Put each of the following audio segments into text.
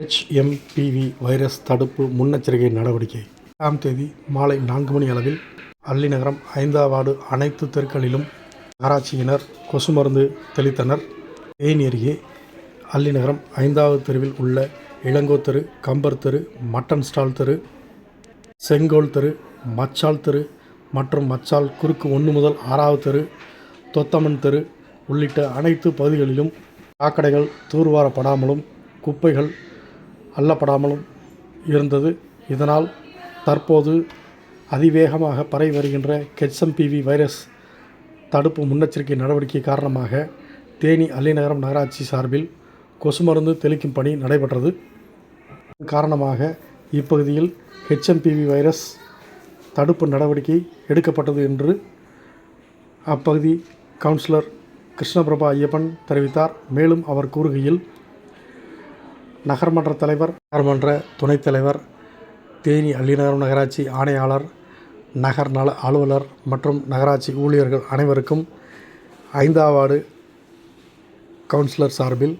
HMPV virus தடுப்பு முன்னெச்சரிக்கை நடவடிக்கை. ஆம் தேதி மாலை நான்கு மணி அளவில் அல்லிநகரம் ஐந்தாம் வார்டு அனைத்து தெருக்களிலும் நகராட்சியினர் கொசு மருந்து தெளித்தனர். தேனி அருகே அல்லிநகரம் ஐந்தாவது தெருவில் உள்ள இளங்கோ தெரு கம்பர் தெரு மட்டன் ஸ்டால் தெரு செங்கோல் தெரு மச்சால் தெரு மற்றும் மச்சால் குறுக்கு ஒன்று முதல் ஆறாவது தெரு தொத்தமன் தெரு உள்ளிட்ட அனைத்து பகுதிகளிலும் சாக்கடைகள் தூர்வாரப்படாமலும் குப்பைகள் அள்ளப்படாமலும் இருந்தது. இதனால் தற்போது அதிவேகமாக பரவி வருகின்ற ஹெச்எம்பிவி வைரஸ் தடுப்பு முன்னெச்சரிக்கை நடவடிக்கை காரணமாக தேனி அல்லிநகரம் நகராட்சி சார்பில் கொசு மருந்து தெளிக்கும் பணி நடைபெற்றது. இதன் காரணமாக இப்பகுதியில் ஹெச்எம்பிவி வைரஸ் தடுப்பு நடவடிக்கை எடுக்கப்பட்டது என்று அப்பகுதி கவுன்சிலர் கிருஷ்ணபிரபா ஐயப்பன் தெரிவித்தார். மேலும் அவர் கூறுகையில் நகர்மன்ற தலைவர் நகர்மன்ற துணைத் தலைவர் தேனி அள்ளிநகரம் நகராட்சி ஆணையாளர் நகர் நல அலுவலர் மற்றும் நகராட்சி ஊழியர்கள் அனைவருக்கும் ஐந்தாவது கவுன்சிலர் சார்பில்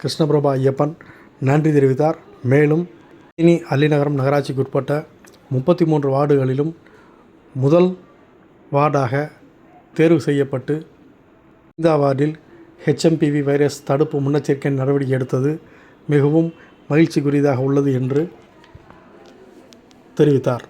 கிருஷ்ணபிரபா ஐயப்பன் நன்றி தெரிவித்தார். மேலும் தேனி அல்லிநகரம் நகராட்சிக்கு உட்பட்ட முப்பத்தி மூன்று வார்டுகளிலும் முதல் வார்டாக தேர்வு செய்யப்பட்டு இந்த வார்டில் ஹெச்எம்பிவி வைரஸ் தடுப்பு முன்னெச்சரிக்கை நடவடிக்கை எடுத்தது மிகவும் மகிழ்ச்சிக்குரியதாக உள்ளது என்று தெரிவித்தார்.